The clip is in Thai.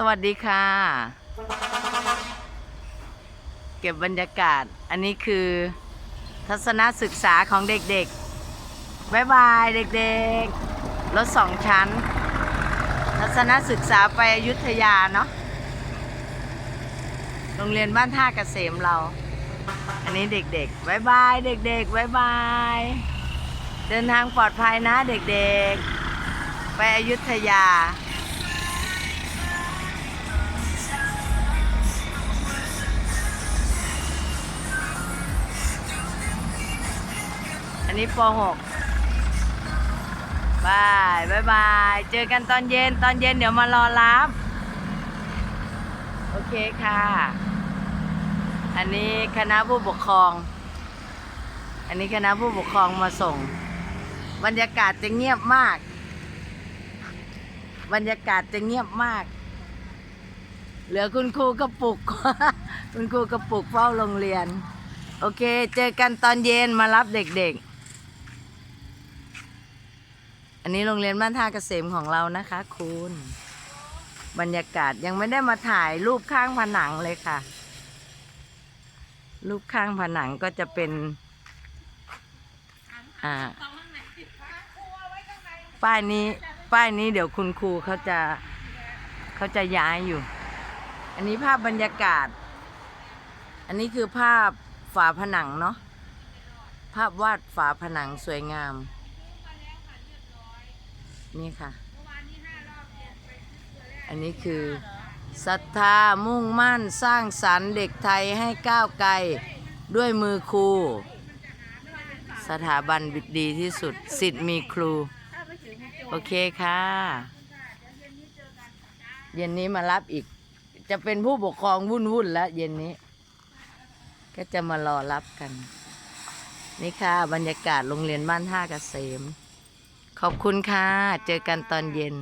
สวัสดีค่ะ เก็บบรรยากาศ อันนี้คือทัศนศึกษาของเด็กๆบายบายเด็กๆ รถสองชั้น ทัศนศึกษาไปอยุธยาเนาะ โรงเรียนบ้านท่าเกษมเรา อันนี้เด็กๆบายบายเด็กๆบายบาย เดินทางปลอดภัยนะเด็กๆ ไปอยุธยา อันนี้ป .6 บายบายบาย เจอกันตอนเย็น ตอนเย็นเดี๋ยวมารอรับ โอเคค่ะ อันนี้คณะผู้ปกครอง อันนี้คณะผู้ปกครองมาส่ง บรรยากาศจะเงียบมาก บรรยากาศจะเงียบมาก เหลือคุณครูกระปุก คุณครูกระปุกเฝ้าโรงเรียนโอเค เจอกันตอนเย็นมารับเด็กๆ อันนี้โรงเรียนบ้านท่าเกษมของเรานะคะ คุณ บรรยากาศยังไม่ได้มาถ่ายรูปข้างผนังเลยค่ะ รูปข้างผนังก็จะเป็น อ่า ป้ายนี้ ป้ายนี้เดี๋ยวคุณครูเขาจะเขาจะย้ายอยู่ อันนี้ภาพบรรยากาศ อันนี้คือภาพฝาผนังเนาะ ภาพวาดฝาผนังสวยงาม นี่ค่ะ อันนี้คือศรัทธามุ่งมั่นสร้างสรรค์เด็กไทยให้ก้าวไกลด้วยมือครู สถาบันดีที่สุดสิทธิ์มีครู โอเคค่ะ เย็นนี้มารับอีก จะเป็นผู้ปกครองวุ่นวุ่นแล้วเย็นนี้ ก็จะมารอรับกัน นี่ค่ะ บรรยากาศโรงเรียนบ้านท่าเกษม ขอบคุณค่ะ เจอกันตอนเย็น